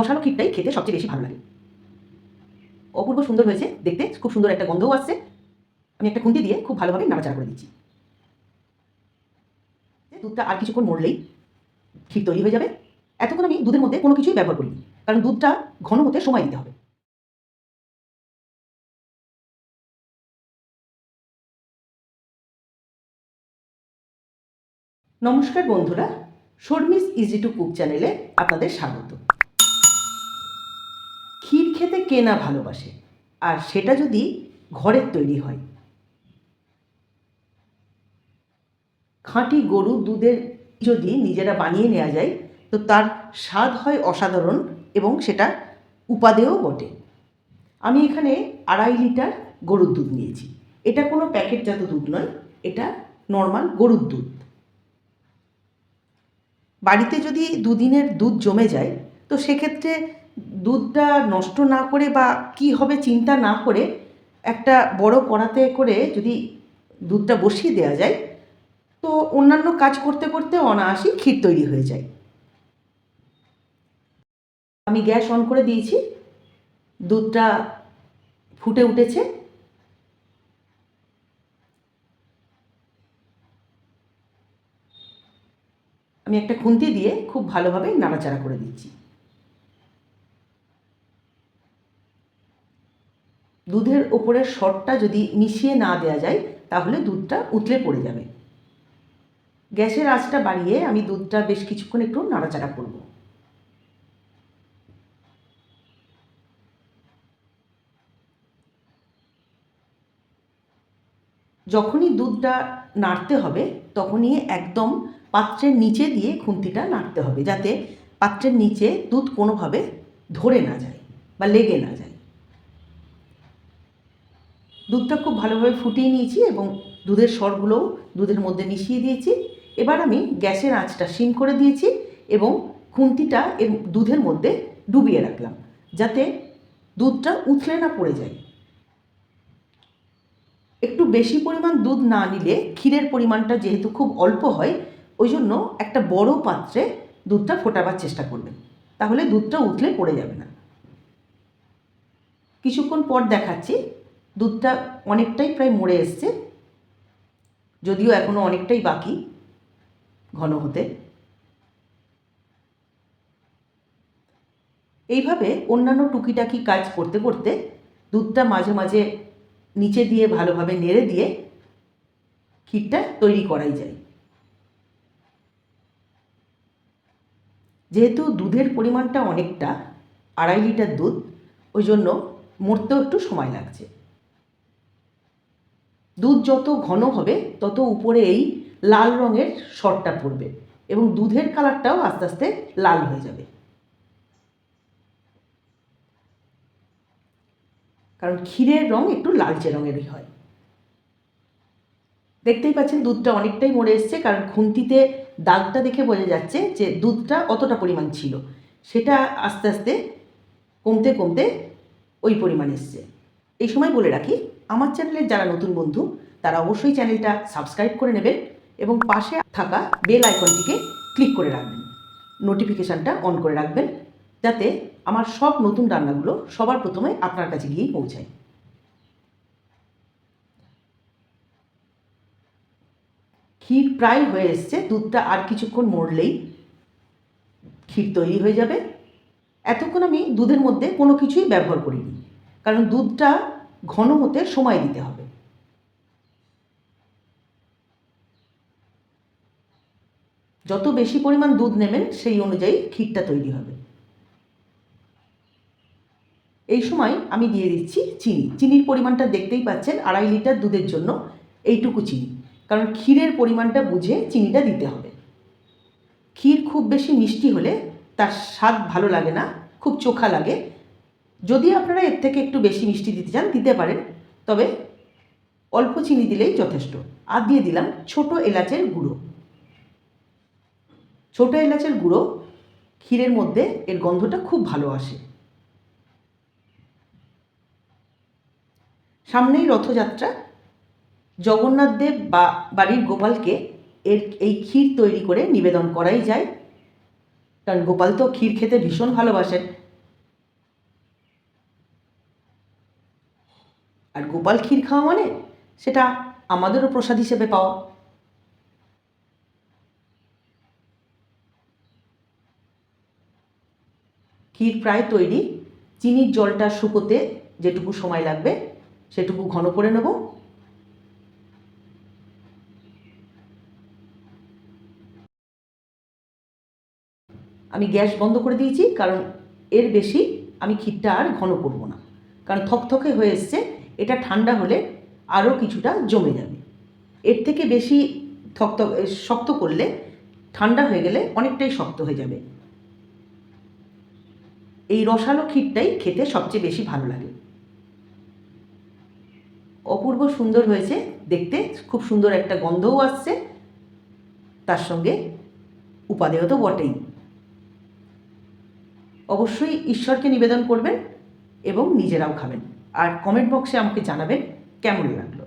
রসালো ক্ষীরটাই খেতে সবচেয়ে বেশি ভালো লাগে। অপূর্ব সুন্দর হয়েছে, দেখতে। খুব সুন্দর একটা গন্ধও আসছে। আমি একটা খুন্তি দিয়ে খুব ভালোভাবে নাড়াচাড়া করে দিচ্ছি। দুধটা আর কিছুক্ষণ মরলেই ক্ষীর তৈরি হয়ে যাবে। এতক্ষণ আমি দুধের মধ্যে কোনো কিছুই ব্যবহার করিনি, কারণ দুধটা ঘন হতে সময় দিতে হবে। নমস্কার বন্ধুরা, শর্মিস ইজি টু কুক চ্যানেলে আপনাদের স্বাগত। খেতে কে না ভালোবাসে? আর সেটা যদি ঘরের তৈরি হয়। খাঁটি গরু দুধের যদি নিজেরা বানিয়ে নেওয়া যায়, তো তার স্বাদ হয় অসাধারণ এবং সেটা উপাদেয় বটে। আমি এখানে আড়াই লিটার গরুর দুধ নিয়েছি। এটা কোনো প্যাকেটজাত দুধ নয়, এটা নর্মাল গরুর দুধ। বাড়িতে যদি দুদিনের দুধ জমে যায়, তো সেক্ষেত্রে দুধটা নষ্ট না করে বা কি হবে চিন্তা না করে একটা বড় কড়াতে করে যদি দুধটা বসিয়ে দেওয়া যায়, তো অন্যান্য কাজ করতে করতে অনায়াসই ক্ষীর তৈরি হয়ে যায়। আমি গ্যাস অন করে দিয়েছি, দুধটা ফুটে উঠেছে। আমি একটা খুন্তি দিয়ে খুব ভালোভাবে নাড়াচাড়া করে দিচ্ছি। দুধের ওপরের শটটা যদি মিশিয়ে না দেওয়া যায়, তাহলে দুধটা উতলে পড়ে যাবে। গ্যাসের আঁচটা বাড়িয়ে আমি দুধটা বেশ কিছুক্ষণ একটু নাড়াচাড়া করব। যখনই দুধটা নাড়তে হবে, তখনই একদম পাত্রের নিচে দিয়ে খুন্তিটা নাড়তে হবে, যাতে পাত্রের নিচে দুধ কোনোভাবে ধরে না যায় বা লেগে না যায়। দুধটা খুব ভালোভাবে ফুটিয়ে নিয়েছি এবং দুধের স্বরগুলোও দুধের মধ্যে মিশিয়ে দিয়েছি। এবার আমি গ্যাসের আঁচটা সিম করে দিয়েছি এবং খুন্তিটা এর দুধের মধ্যে ডুবিয়ে রাখলাম যাতে দুধটা উথলে না পড়ে যায়। একটু বেশি পরিমাণ দুধ না নিলে ক্ষীরের পরিমাণটা যেহেতু খুব অল্প হয়, ওই জন্য একটা বড় পাত্রে দুধটা ফোটাবার চেষ্টা করবেন। তাহলে দুধটা উথলে পড়ে যাবে না। কিছুক্ষণ পর দেখাচ্ছি দুধটা অনেকটাই প্রায় মরে এসছে, যদিও এখনও অনেকটাই বাকি ঘন হতে। এইভাবে অন্যান্য টুকিটাকি কাজ করতে করতে দুধটা মাঝে মাঝে নিচে দিয়ে ভালোভাবে নেড়ে দিয়ে ক্ষীরটা তৈরি করাই যায়। যেহেতু দুধের পরিমাণটা অনেকটা, আড়াই লিটার দুধ, ওই জন্য মরতেও একটু সময় লাগছে। দুধ যত ঘন হবে, তত উপরে এই লাল রঙের শটটা পড়বে এবং দুধের কালারটাও আস্তে আস্তে লাল হয়ে যাবে। কারণ ক্ষীরের রং একটু লালচে রঙেরই হয়। দেখতেই পাচ্ছেন দুধটা অনেকটাই মরে এসছে, কারণ খুন্তিতে দাগটা দেখে বোঝা যাচ্ছে যে দুধটা অতটা পরিমাণ ছিল। সেটা আস্তে আস্তে কমতে কমতে ওই পরিমাণ এসছে। এই সময় বলে রাখি আমার চ্যানেলের যারা নতুন বন্ধু, তারা অবশ্যই চ্যানেলটা সাবস্ক্রাইব করে নেবেন এবং পাশে থাকা বেল আইকনটিকে ক্লিক করে রাখবেন। নোটিফিকেশানটা অন করে রাখবেন যাতে আমার সব নতুন রান্নাগুলো সবার প্রথমে আপনার কাছে গিয়েই পৌঁছায়। ক্ষীর প্রায় হয়ে এসছে, দুধটা আর কিছুক্ষণ মরলেই ক্ষীর তৈরি হয়ে যাবে। এতক্ষণ আমি দুধের মধ্যে কোনো কিছুই ব্যবহার করিনি, কারণ দুধটা ঘন হতে সময় দিতে হবে। যত বেশি পরিমাণ দুধ নেবেন, সেই অনুযায়ী ক্ষীরটা তৈরি হবে। এই সময় আমি দিয়ে দিচ্ছি চিনি। চিনির পরিমাণটা দেখতেই পাচ্ছেন, আড়াই লিটার দুধের জন্য এইটুকু চিনি। কারণ ক্ষীরের পরিমাণটা বুঝে চিনিটা দিতে হবে। ক্ষীর খুব বেশি মিষ্টি হলে তার স্বাদ ভালো লাগে না, খুব চোখা লাগে। যদি আপনারা এর থেকে একটু বেশি মিষ্টি দিতে চান, দিতে পারেন, তবে অল্প চিনি দিলেই যথেষ্ট। আর দিয়ে দিলাম ছোট এলাচের গুঁড়ো। ছোট এলাচের গুঁড়ো ক্ষীরের মধ্যে এর গন্ধটা খুব ভালো আসে। সামনেই রথযাত্রা। জগন্নাথ দেব বা বাড়ির গোপালকে এর এই ক্ষীর তৈরি করে নিবেদন করাই যায়। কারণ গোপাল তো ক্ষীর খেতে ভীষণ ভালোবাসেন। আর গোপাল ক্ষীর খাওয়া মানে সেটা আমাদেরও প্রসাদ হিসেবে পাওয়া। ক্ষীর প্রায় তৈরি, চিনির জলটা শুকোতে যেটুকু সময় লাগবে সেটুকু ঘন করে নেব। আমি গ্যাস বন্ধ করে দিয়েছি, কারণ এর বেশি আমি ক্ষীরটা আর ঘন করব না, কারণ থকথকে হয়ে এসছে। এটা ঠান্ডা হলে আরও কিছুটা জমে যাবে। এর থেকে বেশি থকথক শক্ত করলে ঠান্ডা হয়ে গেলে অনেকটাই শক্ত হয়ে যাবে। এই রসালো ক্ষীরটাই খেতে সবচেয়ে বেশি ভালো লাগে। অপূর্ব সুন্দর হয়েছে দেখতে, খুব সুন্দর একটা গন্ধও আসছে। তার সঙ্গে উপাদেয় তো বটেই। অবশ্যই ঈশ্বরকে নিবেদন করবেন এবং নিজেরাও খাবেন। আর কমেন্ট বক্সে আমাকে জানাবেন কেমন লাগল?